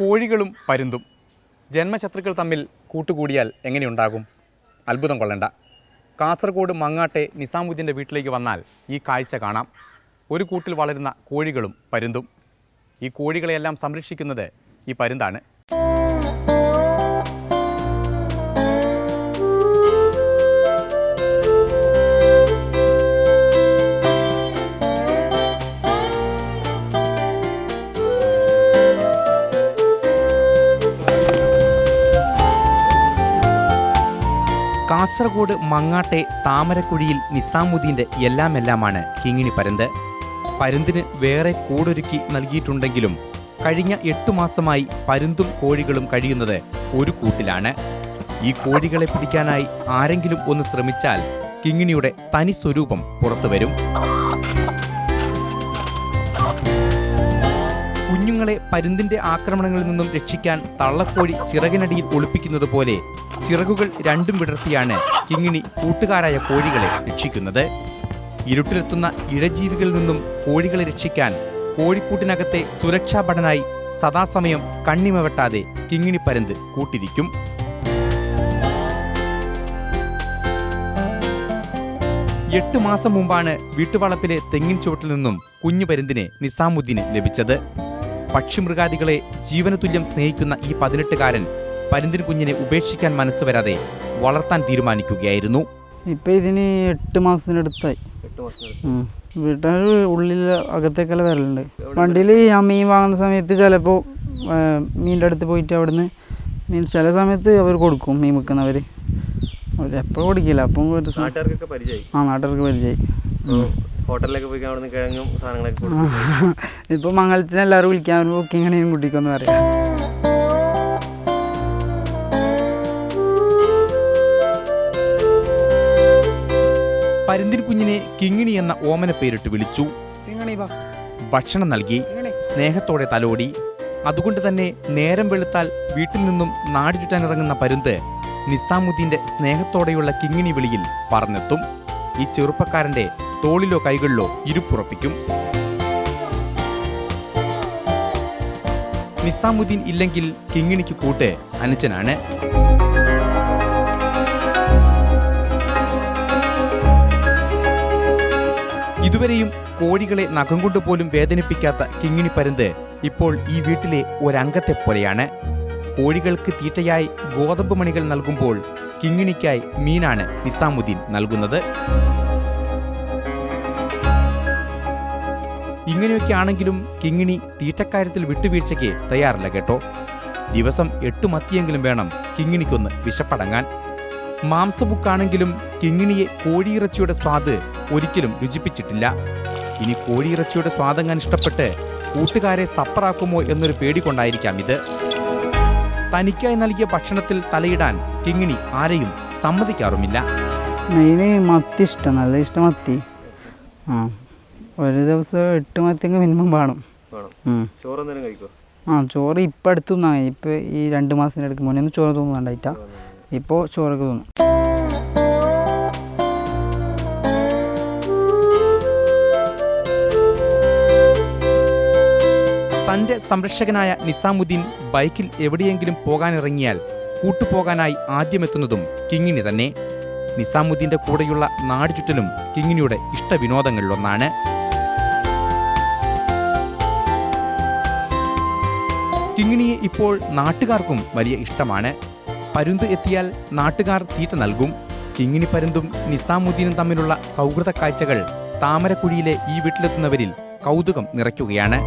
കോഴികളും പരുന്തും. ജന്മശത്രുക്കൾ തമ്മിൽ കൂട്ടുകൂടിയാൽ എങ്ങനെയുണ്ടാകും? അത്ഭുതം കൊള്ളണ്ട. കാസർഗോഡ് മങ്ങാട്ടെ നിസാമുദ്ദീന്റെ വീട്ടിലേക്ക് വന്നാൽ ഈ കാഴ്ച കാണാം. ഒരു കൂട്ടിൽ വളരുന്ന കോഴികളും പരുന്തും. ഈ കോഴികളെയെല്ലാം സംരക്ഷിക്കുന്നത് ഈ പരുന്താണ്. കാസർഗോഡ് മങ്ങാട്ടെ താമരക്കുഴിയിൽ നിസാമുദ്ദീന്റെ എല്ലാം എല്ലാമാണ് കിങ്ങിണി പരുന്ത്. പരുന്തിന് വേറെ കൂടൊരുക്കി നൽകിയിട്ടുണ്ടെങ്കിലും കഴിഞ്ഞ എട്ടു മാസമായി പരുന്തും കോഴികളും കഴിയുന്നത് ഒരു കൂട്ടിലാണ്. ഈ കോഴികളെ പിടിക്കാനായി ആരെങ്കിലും ഒന്ന് ശ്രമിച്ചാൽ കിങ്ങിണിയുടെ തനി സ്വരൂപം പുറത്തുവരും കുഞ്ഞുങ്ങളെ പരുന്തിന്റെ ആക്രമണങ്ങളിൽ നിന്നും രക്ഷിക്കാൻ തള്ളക്കോഴി ചിറകിനടിയിൽ ഒളിപ്പിക്കുന്നത് പോലെ ചിറകുകൾ രണ്ടും വിടർത്തിയാണ് കിങ്ങിണി കൂട്ടുകാരായ കോഴികളെ രക്ഷിക്കുന്നത്. ഇരുട്ടിലെത്തുന്ന ഇഴജീവികളിൽ നിന്നും കോഴികളെ രക്ഷിക്കാൻ കോഴിക്കൂട്ടിനകത്തെ സുരക്ഷാ ഭടനായി സദാസമയം കണ്ണിമ വെട്ടാതെ കിങ്ങിണി പരന്ത് കൂട്ടിരിക്കും. എട്ട് മാസം മുമ്പാണ് വീട്ടുവളപ്പിലെ തെങ്ങിൻ ചുവട്ടിൽ നിന്നും കുഞ്ഞു പരുന്തിനെ നിസാമുദ്ദീന് ലഭിച്ചത്. പക്ഷിമൃഗാദികളെ ജീവനതുല്യം സ്നേഹിക്കുന്ന ഈ പതിനെട്ടുകാരൻ പരുന്തിൻ കുഞ്ഞിനെ ഉപേക്ഷിക്കാൻ മനസ്സ് വരാതെ വളർത്താൻ തീരുമാനിക്കുകയായിരുന്നു. ഇപ്പം ഇതിന് എട്ട് മാസത്തിനടുത്തായി വീട്ടുകാർ ഉള്ളിൽ അകത്തേക്കെല്ലാം വരലുണ്ട്. വണ്ടിയിൽ ഞാൻ മീൻ വാങ്ങുന്ന സമയത്ത് ചിലപ്പോൾ മീനിന്റെ അടുത്ത് പോയിട്ട് അവിടുന്ന് മീൻ ചില സമയത്ത് അവർ കൊടുക്കും മീൻ വിൽക്കുന്നവർ. അവരെപ്പോഴും കൊടുക്കില്ല. അപ്പം ഒരു ആ നാട്ടുകാർക്ക് പരിചയമായി. ഹോട്ടലിലൊക്കെ പോയി അവിടെ നിന്ന് കിഴങ്ങും സാധനങ്ങളൊക്കെ കൊടുക്കും. ഇപ്പോൾ മംഗളത്തിന് എല്ലാവരും വിളിക്കാൻ ബുക്കിങ്ങനെയും കുട്ടിക്കൊന്ന് പറയാം. പരുന്തിൻ കുഞ്ഞിനെ കിങ്ങിണി എന്ന ഓമന പേരിട്ട് വിളിച്ചു. ഭക്ഷണം നൽകി. സ്നേഹത്തോടെ തലോടി. അതുകൊണ്ട് തന്നെ നേരം വെളുത്താൽ വീട്ടിൽ നിന്നും നാട് ചുറ്റാനിറങ്ങുന്ന പരുന്ത് നിസാമുദ്ദീന്റെ സ്നേഹത്തോടെയുള്ള കിങ്ങിണി വിളിയിൽ പറന്നെത്തും ഈ ചെറുപ്പക്കാരന്റെ തോളിലോ കൈകളിലോ ഇരുപ്പുറപ്പിക്കും. നിസാമുദ്ദീൻ ഇല്ലെങ്കിൽ കിങ്ങിണിക്ക് കൂട്ട് അനുജനാണ്. ഇതുവരെയും കോഴികളെ നഖം കൊണ്ട് പോലും വേദനിപ്പിക്കാത്ത കിങ്ങിണി പരുന്ത് ഇപ്പോൾ ഈ വീട്ടിലെ ഒരംഗത്തെ പോലെയാണ്. കോഴികൾക്ക് തീറ്റയായി ഗോതമ്പ് മണികൾ നൽകുമ്പോൾ കിങ്ങിണിക്കായി മീനാണ് നിസാമുദ്ദീൻ നൽകുന്നത്. ഇങ്ങനെയൊക്കെ ആണെങ്കിലും കിങ്ങിണി തീറ്റക്കാര്യത്തിൽ വിട്ടുവീഴ്ചയ്ക്ക് തയ്യാറല്ല കേട്ടോ. ദിവസം എട്ട് മത്തിയെങ്കിലും വേണം കിങ്ങിണിക്കൊന്ന് വിശപ്പടങ്ങാൻ. മാംസബുക്കാണെങ്കിലും കിങ്ങിണിയെ കോഴിയിറച്ചിയുടെ സ്വാദ് ഒരിക്കലും രുചിപ്പിച്ചിട്ടില്ല. ഇനി കോഴിയിറച്ചിയുടെ സ്വാദങ്ങാൻ ഇഷ്ടപ്പെട്ട് കൂട്ടുകാരെ സപ്പറാക്കുമോ എന്നൊരു പേടി കൊണ്ടായിരിക്കാം ഇത്. തനിക്കായി നൽകിയ ഭക്ഷണത്തിൽ തലയിടാൻ കിങ്ങിണി ആരെയും സമ്മതിക്കാറുമില്ല. മെയിന് മത്തി ഇഷ്ടം നല്ല ഇഷ്ടം മത്തി. ആ ഒരു ദിവസം എട്ട് മത്തിയെങ്കിൽ മിനിമം വേണം. ആ ചോറ് ഇപ്പം അടുത്തു നിന്നാണ് ഇപ്പം ഈ രണ്ട് മാസത്തിന്റെ അടുക്ക് മുന്നേ ഒന്നും ചോറ് തോന്നുന്നുണ്ടായിട്ടാ. ഇപ്പോൾ ചോറൊക്കെ തിന്നു. തന്റെ സംരക്ഷകനായ നിസാമുദ്ദീൻ ബൈക്കിൽ എവിടെയെങ്കിലും പോകാനിറങ്ങിയാൽ കൂട്ടുപോകാനായി ആദ്യമെത്തുന്നതും കിങ്ങിണി തന്നെ. നിസാമുദ്ദീന്റെ കൂടെയുള്ള നാട് ചുറ്റലും കിങ്ങിണിയുടെ ഇഷ്ടവിനോദങ്ങളിലൊന്നാണ്. കിങ്ങിണിയെ ഇപ്പോൾ നാട്ടുകാർക്കും വലിയ ഇഷ്ടമാണ്. പരുന്ത് എത്തിയാൽ നാട്ടുകാർ തീറ്റ നൽകും. കിങ്ങിണി പരുന്തും നിസാമുദ്ദീനും തമ്മിലുള്ള സൗഹൃദ കാഴ്ചകൾ താമരക്കുഴിയിലെ ഈ വീട്ടിലെത്തുന്നവരിൽ കൗതുകം നിറയ്ക്കുകയാണ്.